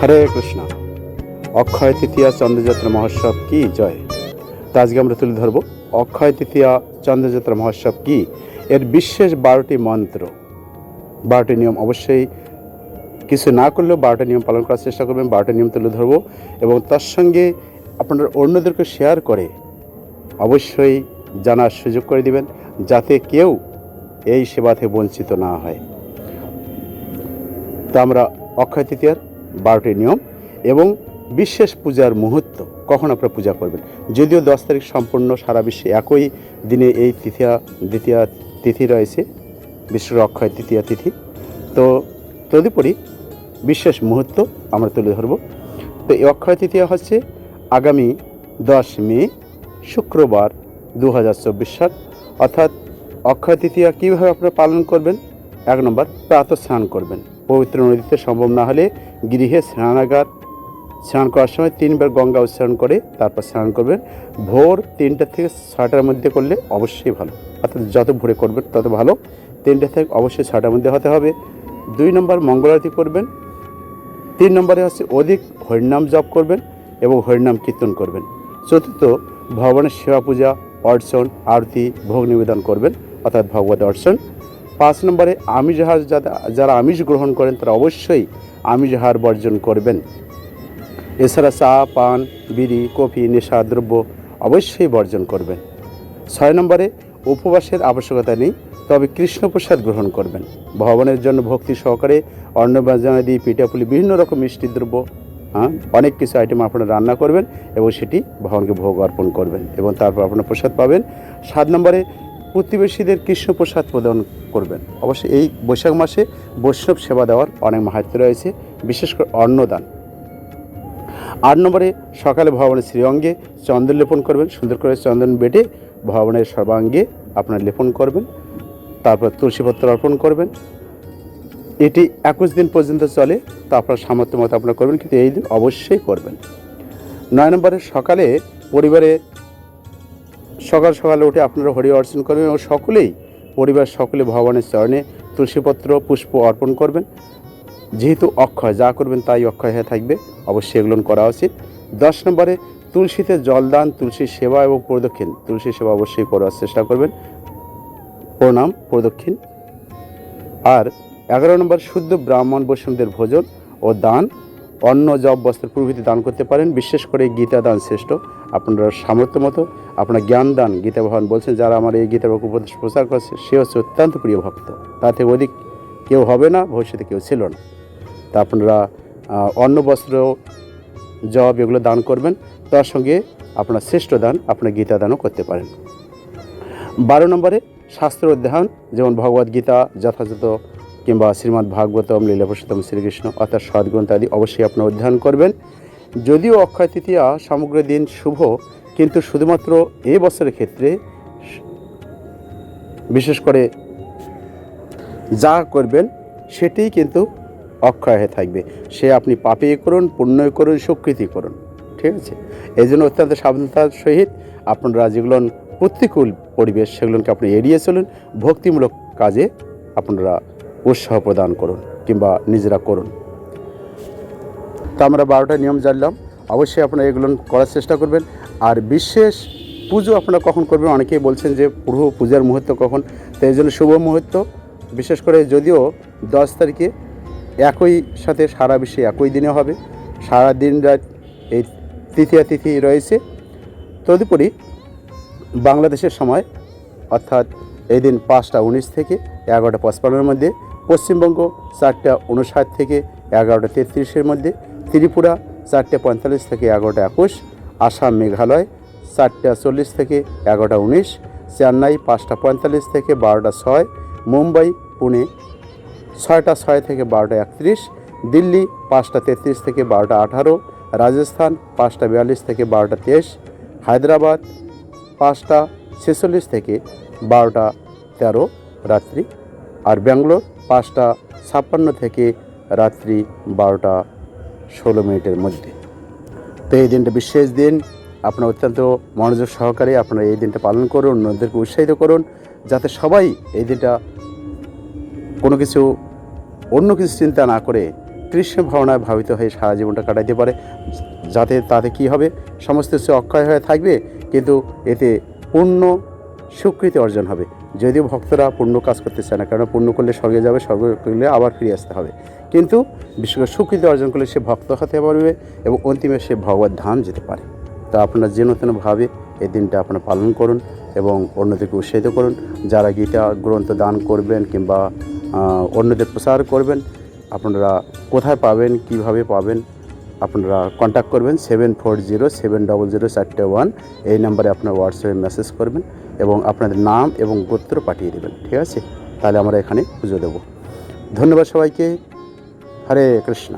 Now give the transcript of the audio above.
হরে কৃষ্ণ। অক্ষয় তৃতীয়া চন্দ্রযাত্রা মহোৎসব কি জয়? তো আজকে আমরা তুলে ধরব। অক্ষয় তৃতীয়া চন্দ্রযাত্রা মহোৎসব কি? এর বিশেষ বারোটি মন্ত্র। বারোটি নিয়ম অবশ্যই কিছু না করলেও বারোটা নিয়ম পালন করার চেষ্টা করবেন, বারোটা নিয়ম তুলে ধরবো এবং তার সঙ্গে আপনারা অন্যদেরকে শেয়ার করে অবশ্যই জানার সুযোগ করে দিবেন, যাতে কেউ এই সেবা থেকে বঞ্চিত না হয়। তা আমরা অক্ষয় তৃতীয়ার বারোটি নিয়ম এবং বিশেষ পূজার মুহূর্ত। কখন আপনারা পূজা করবেন? যদিও দশ তারিখ সম্পূর্ণ সারা বিশ্বে একই দিনে এই তৃতীয়া, দ্বিতীয়া তিথি রয়েছে বিশ্ব অক্ষয় তৃতীয়া তিথি। তো তদুপরি বিশেষ মুহূর্ত আমরা তুলে ধরব। তো এই অক্ষয় তৃতীয়া হচ্ছে আগামী দশ মে, শুক্রবার দু হাজার চব্বিশ সাল। অর্থাৎ অক্ষয় তৃতীয়া কীভাবে আপনারা পালন করবেন? এক নম্বর প্রাতঃ স্নান করবেন। পবিত্র নদীতে সম্ভব না হলে গৃহে স্নানাগার, স্নান করার সময় তিনবার গঙ্গা উচ্চারণ করে, তারপর স্নান করবেন। ভোর তিনটা থেকে ছটার মধ্যে করলে অবশ্যই ভালো। অর্থাৎ যত ভোরে করবেন, তত ভালো। তিনটা থেকে অবশ্যই ছটার মধ্যে হতে হবে। দুই নম্বর মঙ্গলারতি করবেন। তিন নম্বরে হচ্ছে অধিক হরিনাম জপ করবেন এবং হরিনাম কীর্তন করবেন। চতুর্থ, ভগবানের সেবা পূজা, অর্চন, আরতি, ভোগ নিবেদন করবেন। অর্থাৎ ভগবত অর্চন। পাঁচ নম্বরে আমিষ আহার যারা আমিষ গ্রহণ করেন, তারা অবশ্যই আমিষ আহার বর্জন করবেন। এছাড়া চা, পান, বিড়ি, কফি, নেশা, দ্রব্য অবশ্যই বর্জন করবেন। ছয় নম্বরে উপবাসের আবশ্যকতা নেই, তবে কৃষ্ণপ্রসাদ গ্রহণ করবেন। ভগবানের জন্য ভক্তি সহকারে অন্নবাজনাদি পিঠাপুলি বিভিন্ন রকম মিষ্টি দ্রব্য হ্যাঁ অনেক কিছু আইটেম আপনারা রান্না করবেন এবং সেটি ভগবানকে ভোগ অর্পণ করবেন এবং তারপর আপনার প্রসাদ পাবেন। সাত নম্বরে প্রতিবেশীদের কৃষ্ণ প্রসাদ প্রদান করবেন। অবশ্যই এই বৈশাখ মাসে বৈষ্ণব সেবা দেওয়ার অনেক মাহাত্ম রয়েছে, বিশেষ করে অন্নদান। আট নম্বরে সকালে ভবনের শ্রীঅঙ্গে চন্দন লেপন করবেন, সুন্দর করে চন্দন বেটে ভবনের সর্বাঙ্গে আপনার লেপন করবেন, তারপর তুলসীপত্র অর্পণ করবেন। এটি একুশ দিন পর্যন্ত চলে, তা আপনার সামর্থ্য মতো আপনারা করবেন, কিন্তু এই দিন অবশ্যই করবেন। নয় নম্বরে সকালে পরিবারে সকাল সকালে উঠে আপনারা হরি অর্চন করবেন এবং সকলেই, পরিবার সকলে ভগবানের চরণে তুলসীপত্র, পুষ্প অর্পণ করবেন। যেহেতু অক্ষয়, যা করবেন তাই অক্ষয় হয়ে থাকবে, অবশ্যই এগুলো করা উচিত। দশ নম্বরে, তুলসীতে জলদান, তুলসীর সেবা এবং প্রদক্ষিণ। তুলসী সেবা অবশ্যই করার চেষ্টা করবেন। প্রণাম, প্রদক্ষিণ। আর এগারো নম্বর, শুদ্ধ ব্রাহ্মণ বৈষ্ণবদের ভোজন ও দান। অন্ন, জব বস্ত্র প্রভৃতি দান করতে পারেন। বিশেষ করে গীতা দান শ্রেষ্ঠ। আপনারা সামর্থ্য মতো আপনার জ্ঞান দান। গীতা ভগবান বলছেন, যারা আমার এই গীতার উপদেশ প্রচার করছে, সে হচ্ছে অত্যন্ত প্রিয় ভক্ত। তাতে অধিক কেউ হবে না, ভবিষ্যতে কেউ ছিল না। তা আপনারা অন্ন, বস্ত্র, জব এগুলো দান করবেন। তার সঙ্গে আপনার শ্রেষ্ঠ দান আপনার গীতা দানও করতে পারেন। বারো নম্বরে শাস্ত্র অধ্যয়ন, যেমন ভগবদ গীতা, যথাযথ কিংবা শ্রীমদ্ ভাগবতম, লীলাপুরুষোত্তম শ্রীকৃষ্ণ, অর্থাৎ সদ্গ্রন্থ আদি অবশ্যই আপনার অধ্যয়ন করবেন। যদিও অক্ষয় তৃতীয়া সমগ্র দিন শুভ, কিন্তু শুধুমাত্র এই বছরের ক্ষেত্রে বিশেষ করে যা করবেন সেটিই কিন্তু অক্ষয় হয়ে থাকবে। সে আপনি পাপে করুন পুণ্য করুন সুকৃতি করুন, ঠিক আছে? এই জন্য অত্যন্ত সাবধানতার সহিত আপনারা যেগুলো প্রতিকূল পরিবেশ সেগুলোকে আপনি এড়িয়ে চলুন, ভক্তিমূলক কাজে আপনারা উৎসাহ প্রদান করুন কিংবা নিজেরা করুন। তা আমরা বারোটা নিয়ম জানলাম। অবশ্যই আপনারা এগুলো করার চেষ্টা করবেন। আর বিশেষ পুজো আপনারা কখন করবেন? অনেকেই বলছেন যে প্রভু পূজার মুহূর্ত কখন, তো এই জন্য শুভ মুহূর্ত। বিশেষ করে যদিও দশ তারিখে একই সাথে সারা বিশ্বে একই দিনে হবে। সারা দিন রাত এই তৃতীয়া তিথি রয়েছে। তদুপরি বাংলাদেশের সময়, অর্থাৎ এই দিন পাঁচটা উনিশ থেকে এগারোটা পঁচপান্নের মধ্যে, পশ্চিমবঙ্গ চারটা উনষাট থেকে এগারোটা তেত্রিশের মধ্যে ত্রিপুরা, চারটে পঁয়তাল্লিশ থেকে এগারোটা একুশ, আসাম মেঘালয়, চারটা চল্লিশ থেকে এগারোটা উনিশ, চেন্নাই পাঁচটা পঁয়তাল্লিশ থেকে বারোটা ছয়, মুম্বাই পুনে ছয়টা ছয় থেকে বারোটা একত্রিশ, দিল্লি পাঁচটা তেত্রিশ থেকে বারোটা আঠারো, রাজস্থান পাঁচটা বিয়াল্লিশ থেকে বারোটা তেইশ, হায়দ্রাবাদ পাঁচটা ছেচল্লিশ থেকে বারোটা তেরো রাত্রি, আর ব্যাঙ্গালোর পাঁচটা ছাপ্পান্ন থেকে রাত্রি বারোটা ষোলো মিনিটের মধ্যে। তো এই দিনটা বিশেষ দিন। আপনার অত্যন্ত মনোযোগ সহকারে আপনারা এই দিনটা পালন করুন, অন্যদেরকে উৎসাহিত করুন, যাতে সবাই এই দিনটা কোনো কিছু, অন্য কিছু চিন্তা না করে কৃষ্ণ ভাবনায় ভাবিত হয়ে সারা জীবনটা কাটাইতে পারে। যাতে তাতে কি হবে? সমস্ত কিছু অক্ষয় হয়ে থাকবে, কিন্তু এতে পূর্ণ স্বীকৃতি অর্জন হবে। যদিও ভক্তরা পূর্ণ কাজ করতে চায় না কারণ পূর্ণ করলে স্বর্গে যাবে, স্বর্গ করলে আবার ফিরে আসতে হবে। কিন্তু বিশেষ করে স্বীকৃতি অর্জন করলে সে ভক্ত হতে পারবে এবং অন্তিমে সে ভগবত ধাম যেতে পারে। তা আপনারা যেন তেনভাবে এই দিনটা আপনারা পালন করুন এবং অন্যদেরকে উৎসাহিত করুন। যারা গীতা গ্রন্থ দান করবেন কিংবা অন্যদের প্রচার করবেন, আপনারা কোথায় পাবেন, কীভাবে পাবেন, আপনারা কন্ট্যাক্ট করবেন seven four zero seven double zero চারটে ওয়ান এই নাম্বারে আপনার হোয়াটসঅ্যাপে মেসেজ করবেন এবং আপনাদের নাম এবং গোত্র পাঠিয়ে দেবেন। ঠিক আছে? তাহলে আমরা এখানে পুজো দেবো। ধন্যবাদ সবাইকে। হরে কৃষ্ণ